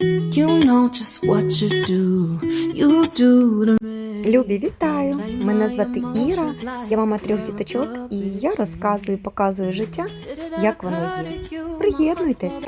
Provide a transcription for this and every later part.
You know just what you do. You do to me. Любі, вітаю! Мене звати Іра, я мама трьох діточок, і я розказую, і показую життя, як воно є. Приєднуйтесь.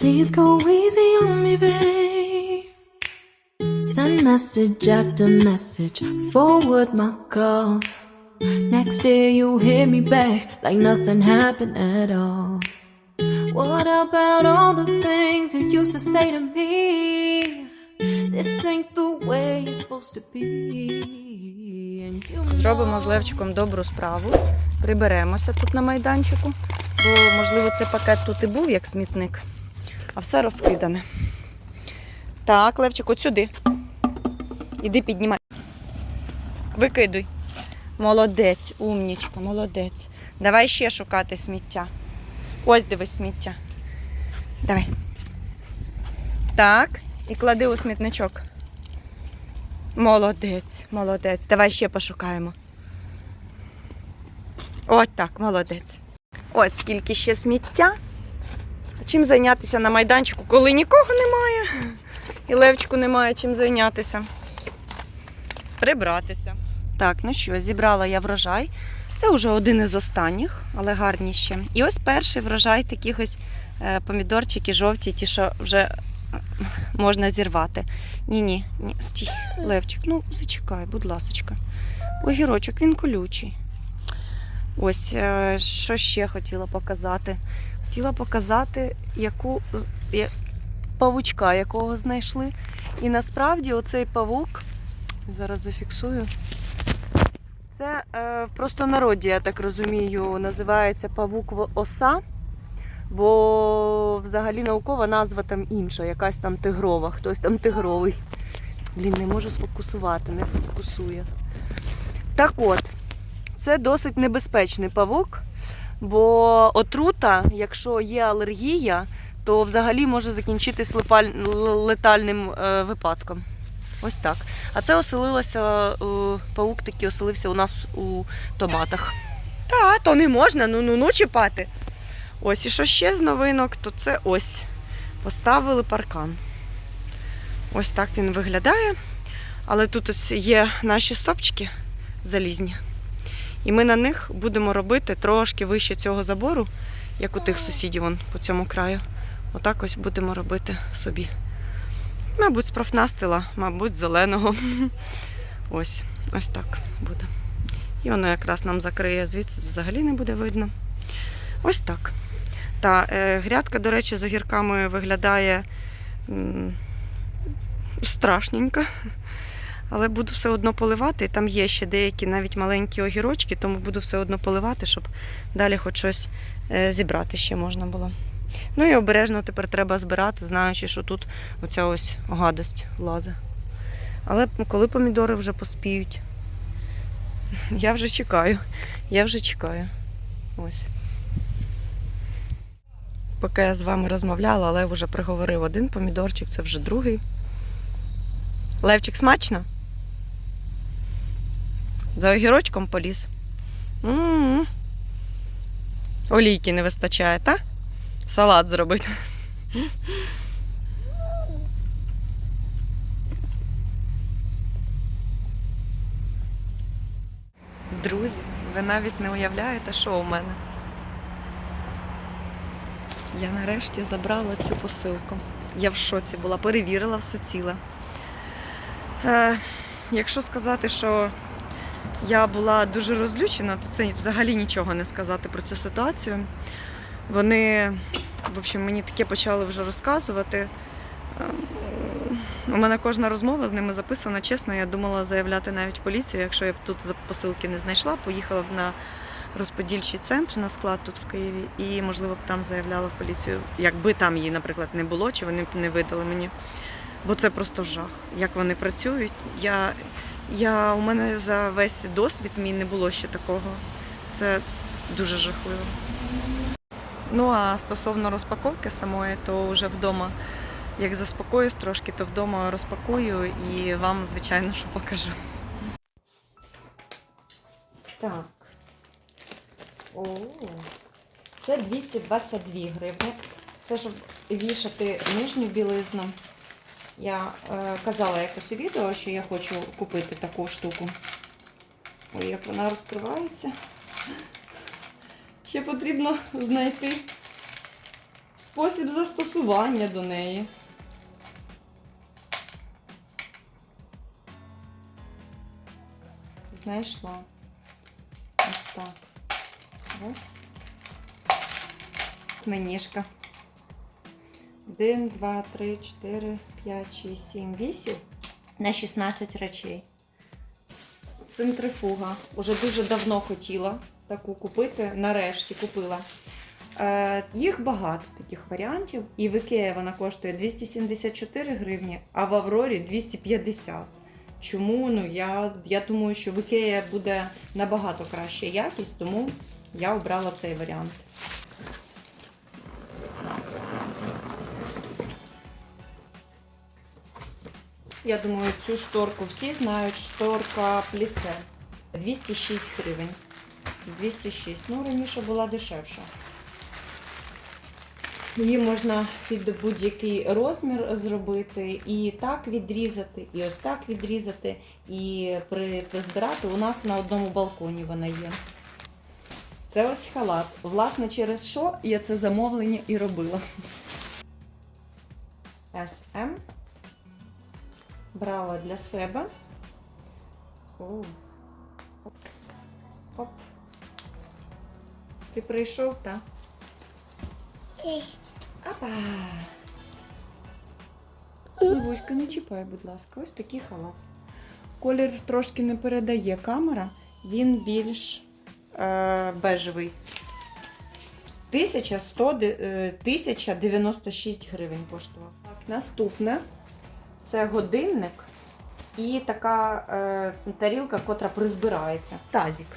Please go easy on me, babe. Send message after message, forward my calls. Next day you hit me back like nothing happened at all. What about all the things you used to say to me? This ain't the way it's supposed to be. Зробимо з Левчиком добру справу, приберемося тут на майданчику, бо, можливо, цей пакет тут і був як смітник, а все розкидане. Так, Левчик, от сюди. Іди піднімай. Викидуй. Молодець, умнічка, молодець. Давай ще шукати сміття. Ось дивись сміття. Давай. Так, і клади у смітничок. Молодець, молодець. Давай ще пошукаємо. От так, молодець. Ось скільки ще сміття. Чим зайнятися на майданчику, коли нікого немає. І Левчику немає чим зайнятися. Прибратися. Так, ну що, зібрала я врожай. Це вже один із останніх, але гарні ще. І ось перший врожай таких ось е, помідорчики жовті, ті, що вже е, можна зірвати. Ні, ні, ні, стій, Левчик, ну зачекай, будь ласочка. Огірочок, він колючий. Ось е, що ще хотіла показати. Хотіла показати, яку павучка, якого знайшли. І насправді оцей павук, зараз зафіксую. Це е, в простонароді, я так розумію, називається павук в- оса. Бо взагалі наукова назва там інша, якась там тигрова, хтось там тигровий. Блін, не можу сфокусувати, не фокусує. Так от, це досить небезпечний павук, бо отрута, якщо є алергія, то взагалі може закінчитись летальним е, випадком. Ось так. А це оселилося, е, павук такий оселився у нас у томатах. Та, то не можна, ну ну ну чіпати. Ось, і що ще з новинок, то це ось. Поставили паркан. Ось так він виглядає. Але тут ось є наші стопчики залізні. І ми на них будемо робити трошки вище цього забору, як у тих сусідів вон, по цьому краю. Отак ось будемо робити собі. Мабуть, з профнастила, мабуть, зеленого. Ось, ось так буде. І воно якраз нам закриє, звідси взагалі не буде видно. Ось так. Та е, грядка, до речі, з огірками виглядає м, страшненько. Але буду все одно поливати. Там є ще деякі навіть маленькі огірочки, тому буду все одно поливати, щоб далі хоч щось е, зібрати ще можна було. Ну і обережно тепер треба збирати, знаючи, що тут оця ось гадость лазе. Але коли помідори вже поспіють, я вже чекаю. Я вже чекаю. Ось. Поки я з вами розмовляла, Лев вже приговорив один помідорчик, це вже другий. Левчик смачно? За огірочком поліз. М-м-м. Олійки не вистачає, та? Салат зробити. Друзі, ви навіть не уявляєте, що у мене. Я нарешті забрала цю посилку. Я в шоці була, перевірила все ціле. Е, якщо сказати, що я була дуже розлючена, то це взагалі нічого не сказати про цю ситуацію. Вони, в общем, мені таке почали вже розказувати. Е, У мене кожна розмова з ними записана. Чесно, я думала заявляти навіть поліцію, якщо я б тут посилки не знайшла, поїхала б на розподільчий центр на склад тут в Києві і, можливо, б там заявляла в поліцію, якби там її, наприклад, не було, чи вони б не видали мені. Бо це просто жах. Як вони працюють. Я, я, у мене за весь досвід мій не було ще такого. Це дуже жахливо. Ну а стосовно розпаковки самої, то вже вдома, як заспокоюсь трошки, то вдома розпакую і вам, звичайно, що покажу. Так. О, це 222 гривні. Це щоб вішати нижню білизну. Я е, казала якось у відео, що я хочу купити таку штуку. Ой, як вона розкривається. Ще потрібно знайти спосіб застосування до неї. Знайшла. Ось так. Ось. Сменішка. 1, 2, 3, 4, 5, 6, 7, 8 на 16 речей. Центрифуга. Уже дуже давно хотіла таку купити. Нарешті купила. Е, їх багато таких варіантів. І в Ікеї вона коштує 274 гривні, а в Аврорі 250. Чому? Ну я, я думаю, що в Ікеї буде набагато краща якість, тому я обрала цей варіант. Я думаю, цю шторку всі знають. Шторка плісе. 206 гривень. 206. Ну, раніше була дешевша. Її можна під будь-який розмір зробити, і так відрізати, і ось так відрізати, і при, призбирати. У нас на одному балконі вона є. Це ось халат. Власне, через що я це замовлення і робила. SM. Брала для себе. Оп. Ти прийшов, так? Апа. Бабуська, не чіпай, будь ласка, ось такий халат. Колір трошки не передає камера, він більш е, бежевий. 1100, е, 1096 гривень коштував. Так, наступне це годинник і така е, тарілка, котра призбирається. Тазік.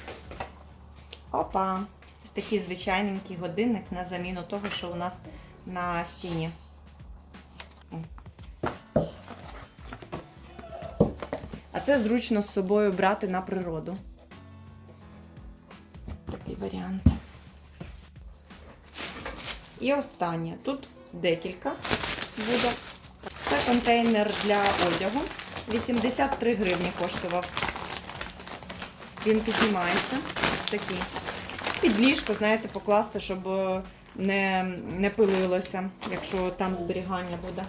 Опа. Ось такий звичайненький годинник на заміну того, що у нас на стіні. А це зручно з собою брати на природу. Такий варіант. І останнє. Тут декілька буде. Це контейнер для одягу. 83 гривні коштував. Він піднімається. Ось такий. Під ліжко, знаєте, покласти, щоб е, не, не пилилося, якщо там зберігання буде.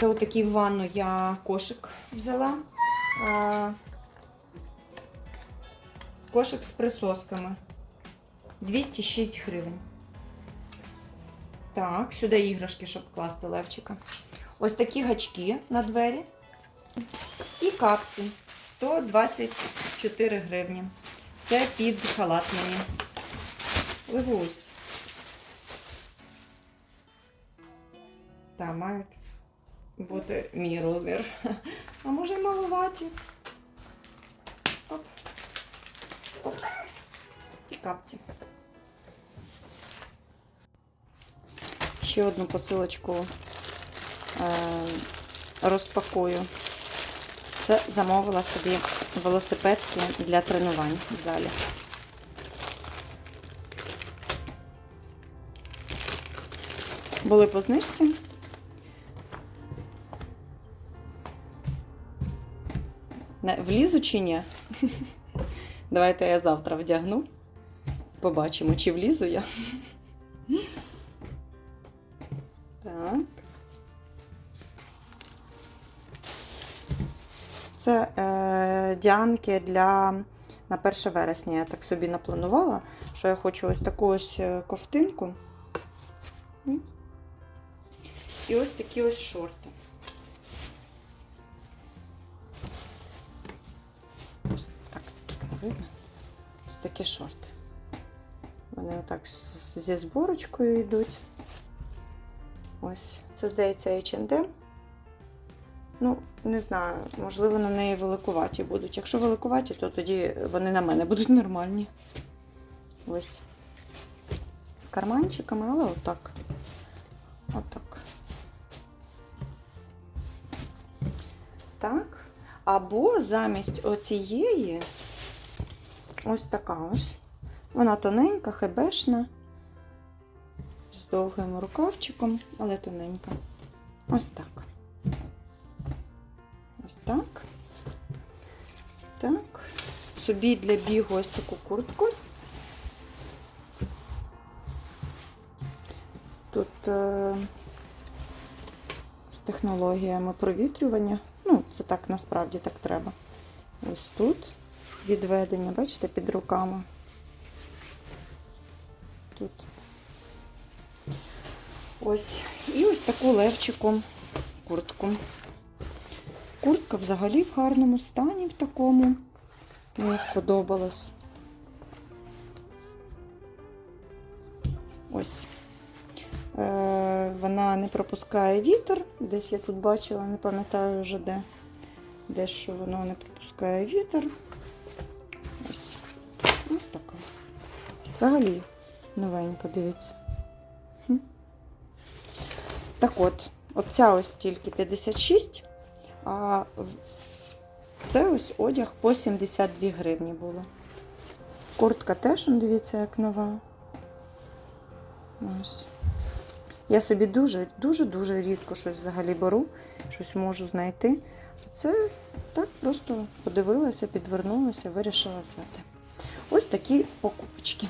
Це отакий в ванну я кошик взяла. А, Кошик з присосками. 206 гривень. Так, сюди іграшки, щоб класти левчика. Ось такі гачки на двері. І капці 124 гривні. Це під халат мені. Левусь. Та мають бути мій розмір. А може маловаті. Оп. Оп. І капці. Ще одну посилочку е, розпакую. Це замовила собі велосипедки для тренувань в залі. Були по знижці. Влізу чи ні? Давайте я завтра вдягну. Побачимо, чи влізу я. Так. Це е, діанки для на 1 вересня. Я так собі напланувала, що я хочу ось таку ось е, ковтинку. І ось такі ось шорти. Ось так видно. Ось такі шорти. Вони отак зі зборочкою йдуть. Ось. Це, здається, H&M. Ну, не знаю, можливо, на неї великуваті будуть. Якщо великуваті, то тоді вони на мене будуть нормальні. Ось. З карманчиками, але отак. Отак. Так. Або замість оцієї ось така ось. Вона тоненька, хебешна. З довгим рукавчиком, але тоненька. Ось так. Ось так. Так. Собі для бігу ось таку куртку. Тут е, з технологіями провітрювання. Ну, це так насправді так треба. Ось тут відведення, бачите, під руками. Тут. Ось. І ось таку левчику куртку. Куртка взагалі в гарному стані в такому. Мені сподобалось. Ось. Е, вона не пропускає вітер. Десь я тут бачила, не пам'ятаю вже де. Де що воно не пропускає вітер. Ось. Ось така. Взагалі новенька, дивіться. Так от, оця ось тільки 56, а це ось одяг по 72 гривні було. Куртка теж, дивіться, як нова. Ось. Я собі дуже, дуже, дуже рідко щось взагалі беру, щось можу знайти. Це так просто подивилася, підвернулася, вирішила взяти. Ось такі покупочки.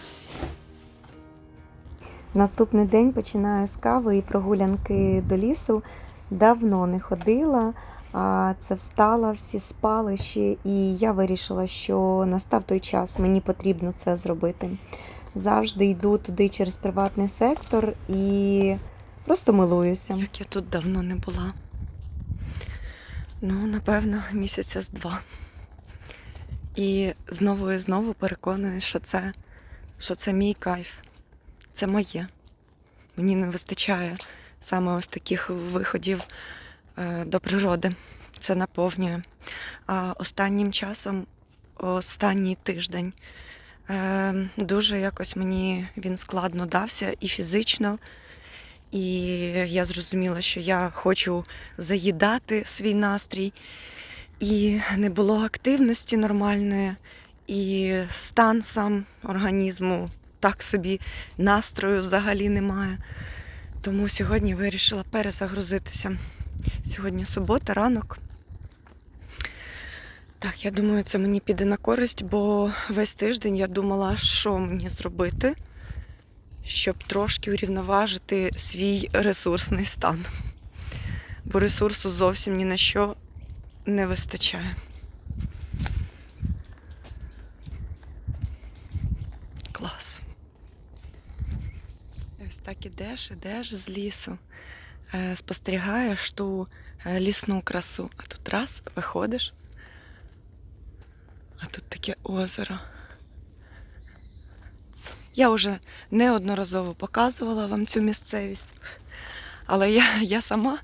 Наступний день починаю з кави і прогулянки до лісу. Давно не ходила, а це встала, всі спали ще, і я вирішила, що настав той час, мені потрібно це зробити. Завжди йду туди через приватний сектор і просто милуюся. Як я тут давно не була. Ну, напевно, місяця з два. І знову і знову переконую, що це, що це мій кайф. Це моє. Мені не вистачає саме ось таких виходів е, до природи. Це наповнює. А останнім часом, останній тиждень, дуже якось мені він складно дався і фізично, і я зрозуміла, що я хочу заїдати свій настрій, і не було активності нормальної, і стан сам організму так собі, настрою взагалі немає. Тому сьогодні вирішила перезагрузитися. Сьогодні субота, ранок. Так, я думаю, це мені піде на користь, бо весь тиждень я думала, що мені зробити, щоб трошки урівноважити свій ресурсний стан. Бо ресурсу зовсім ні на що не вистачає. Клас. Ось так ідеш, ідеш з лісу, е, спостерігаєш ту е, лісну красу, а тут раз виходиш, а тут таке озеро. Я вже неодноразово показувала вам цю місцевість, але я, я сама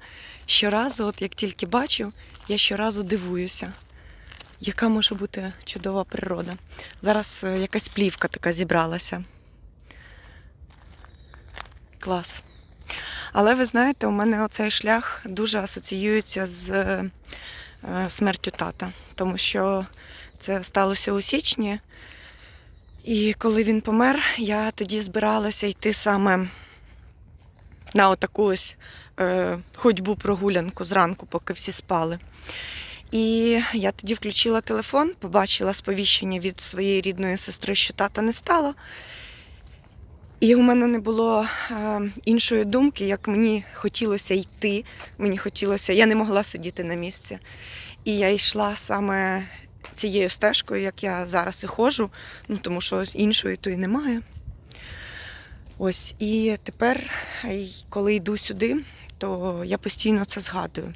щоразу, от як тільки бачу, я щоразу дивуюся, яка може бути чудова природа. Зараз е, якась плівка така зібралася. Клас. Але ви знаєте, у мене оцей шлях дуже асоціюється з е, смертю тата, тому що це сталося у січні. І коли він помер, я тоді збиралася йти саме на отаку ось е, ходьбу прогулянку зранку, поки всі спали. І я тоді включила телефон, побачила сповіщення від своєї рідної сестри, що тата не стало. І у мене не було е, іншої думки, як мені хотілося йти. Мені хотілося, я не могла сидіти на місці. І я йшла саме цією стежкою, як я зараз і ходжу, ну тому що іншої то й немає. Ось, і тепер, коли йду сюди, то я постійно це згадую.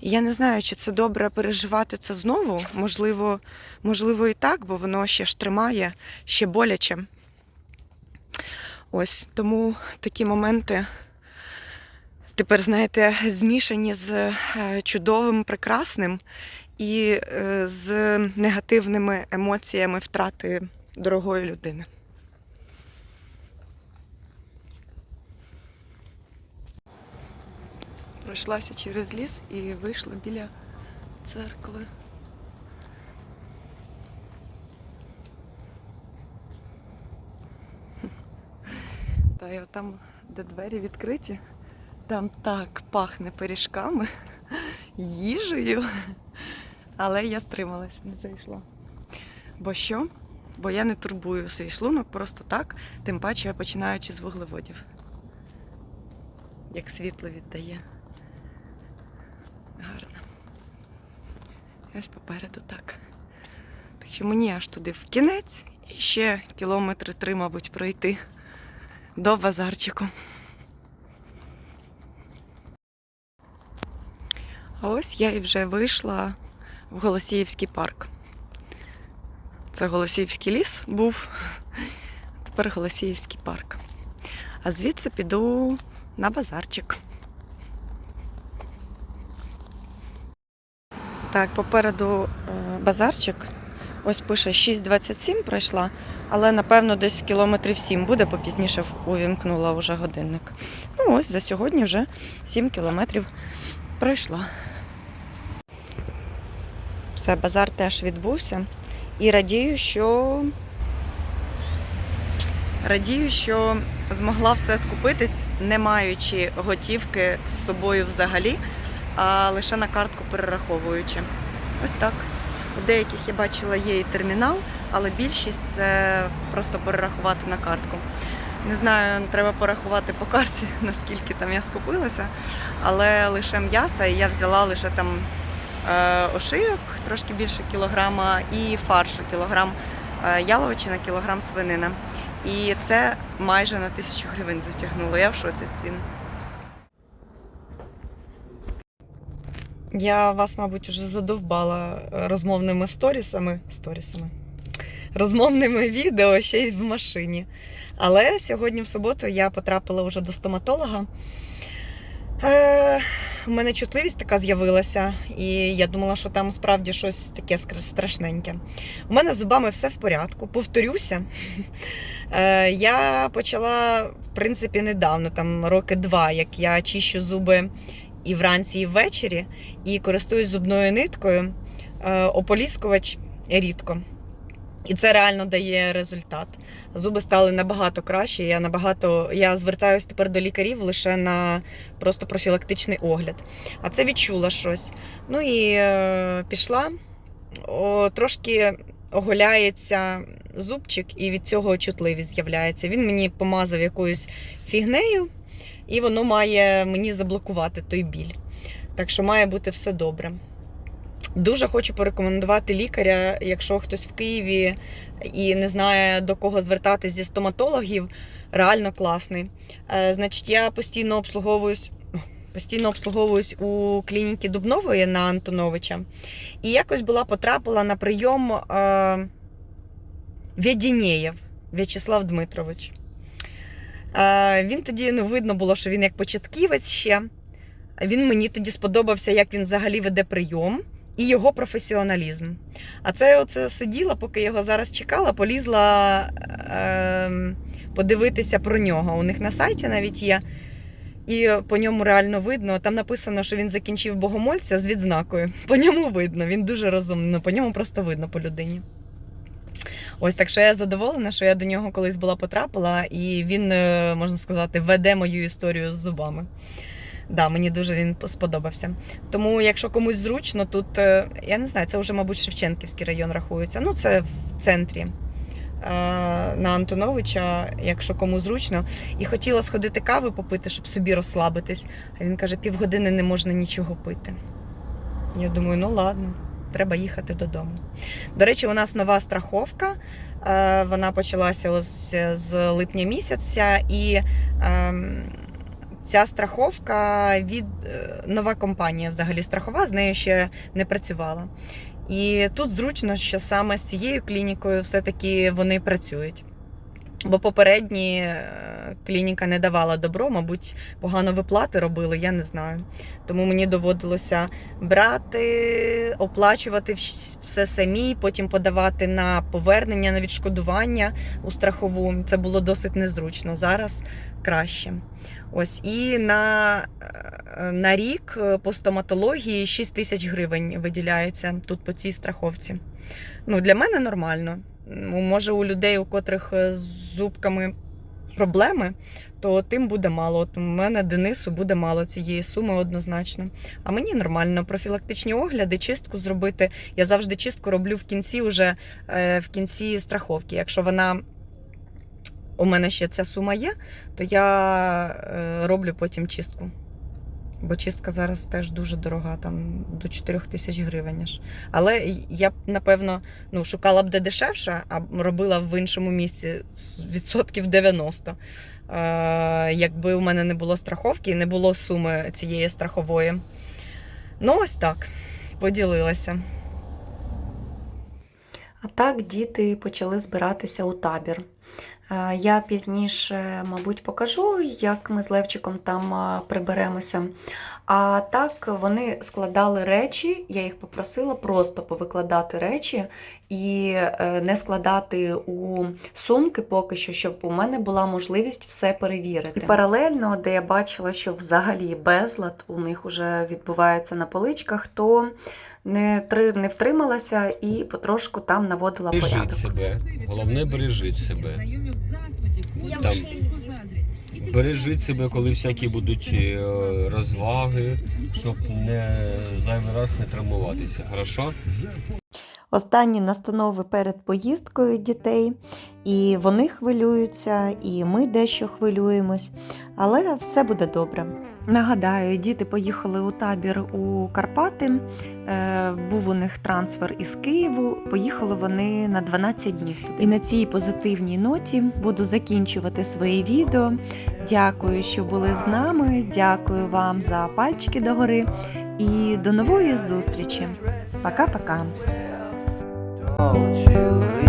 І я не знаю, чи це добре переживати це знову. Можливо, можливо, і так, бо воно ще ж тримає, ще боляче. Ось тому такі моменти тепер, знаєте, змішані з е, чудовим, прекрасним і е, з негативними емоціями втрати дорогої людини. Пройшлася через ліс і вийшла біля церкви. Та я там де двері відкриті. Там так пахне пиріжками, їжею. Але я стрималася, не зайшла. Бо що? Бо я не турбую свій шлунок просто так, тим паче я починаючи з вуглеводів. Як світло віддає. Гарно. Ось попереду так. Так що мені аж туди в кінець і ще кілометри три, мабуть, пройти до базарчику. А ось я і вже вийшла в Голосіївський парк. Це Голосіївський ліс був, тепер Голосіївський парк. А звідси піду на базарчик. Так, попереду е, базарчик. Ось пише 6.27 пройшла, але напевно десь кілометрів 7 буде, попізніше увімкнула вже годинник. Ну ось за сьогодні вже 7 кілометрів пройшла. Все, базар теж відбувся. І радію, що радію, що змогла все скупитись, не маючи готівки з собою взагалі, а лише на картку перераховуючи. Ось так. У деяких я бачила є і термінал, але більшість це просто перерахувати на картку. Не знаю, треба порахувати по карті, наскільки там я скупилася, але лише м'яса, і я взяла лише там ошийок, трошки більше кілограма, і фаршу кілограм е, яловичина, кілограм свинина. І це майже на тисячу гривень затягнуло. Я в шоці з цін. Я вас, мабуть, уже задовбала е, розмовними сторісами. Сторісами. Розмовними відео ще й в машині. Але сьогодні, в суботу, я потрапила вже до стоматолога. Е, у мене чутливість така з'явилася, і я думала, що там справді щось таке страшненьке. У мене з зубами все в порядку. Повторюся, е, я почала, в принципі, недавно, там роки два, як я чищу зуби і вранці, і ввечері, і користуюсь зубною ниткою, е, ополіскувач рідко. І це реально дає результат. Зуби стали набагато кращі. Я набагато я звертаюся тепер до лікарів лише на просто профілактичний огляд. А це відчула щось. Ну і е, пішла, о, трошки оголяється зубчик, і від цього чутливість з'являється. Він мені помазав якоюсь фігнею, і воно має мені заблокувати той біль. Так що має бути все добре. Дуже хочу порекомендувати лікаря, якщо хтось в Києві і не знає до кого звертатись зі стоматологів, реально класний. Е, Значить, я постійно обслуговуюсь. Постійно обслуговуюсь у клініці Дубнової на Антоновича. І якось була потрапила на прийом е, Вєдінєєв В'ячеслав Дмитрович. Е, він тоді ну, видно було, що він як початківець ще. Він мені тоді сподобався, як він взагалі веде прийом і його професіоналізм. А це я оце сиділа, поки його зараз чекала, полізла е, подивитися про нього. У них на сайті навіть є. І по ньому реально видно. Там написано, що він закінчив богомольця з відзнакою. По ньому видно, він дуже розумний, по ньому просто видно по людині. Ось так що я задоволена, що я до нього колись була потрапила, і він, е, можна сказати, веде мою історію з зубами. Да, мені дуже він сподобався. Тому, якщо комусь зручно, тут е, я не знаю, це вже, мабуть, Шевченківський район рахується. Ну, це в центрі е, на Антоновича, якщо кому зручно. І хотіла сходити кави попити, щоб собі розслабитись. А він каже, півгодини не можна нічого пити. Я думаю, ну ладно, треба їхати додому. До речі, у нас нова страховка. Е, Вона почалася ось з липня місяця, і ем, ця страховка від е, нова компанія взагалі страхова, з нею ще не працювала. І тут зручно, що саме з цією клінікою все-таки вони працюють. Бо попередні е, клініка не давала добро, мабуть, погано виплати робили, я не знаю. Тому мені доводилося брати, оплачувати все самі, потім подавати на повернення, на відшкодування у страхову. Це було досить незручно. Зараз краще. Ось і на, е, на рік е, по стоматології 6 тисяч гривень виділяється тут по цій страховці. Ну, для мене нормально. Може, у людей, у котрих е, з зубками проблеми, то тим буде мало. От у мене Денису буде мало цієї суми однозначно. А мені нормально профілактичні огляди, чистку зробити. Я завжди чистку роблю в кінці, вже е, в кінці страховки. Якщо вона у мене ще ця сума є, то я е, роблю потім чистку. Бо чистка зараз теж дуже дорога, там до 4 тисяч гривень. аж. Але я б, напевно, ну, шукала б де дешевше, а робила в іншому місці відсотків 90. Е, якби у мене не було страховки і не було суми цієї страхової. Ну, ось так, поділилася. А так діти почали збиратися у табір. Е, Я пізніше, мабуть, покажу, як ми з Левчиком там е, приберемося. А так вони складали речі, я їх попросила просто повикладати речі і е, не складати у сумки поки що, щоб у мене була можливість все перевірити. І паралельно, де я бачила, що взагалі безлад у них вже відбувається на поличках, то не, три- не втрималася і потрошку там наводила Бережіть порядок. себе. Головне бережіть себе. Там, бережіть себе, коли всякі будуть е, розваги, щоб не зайвий раз не травмуватися. Хорошо? Останні настанови перед поїздкою дітей, і вони хвилюються, і ми дещо хвилюємось, але все буде добре. Нагадаю, діти поїхали у табір у Карпати. Е, був у них трансфер із Києву. Поїхали вони на 12 днів. туди. І на цій позитивній ноті буду закінчувати своє відео. Дякую, що були з нами. Дякую вам за пальчики догори. І до нової зустрічі. Пока-пока. about you.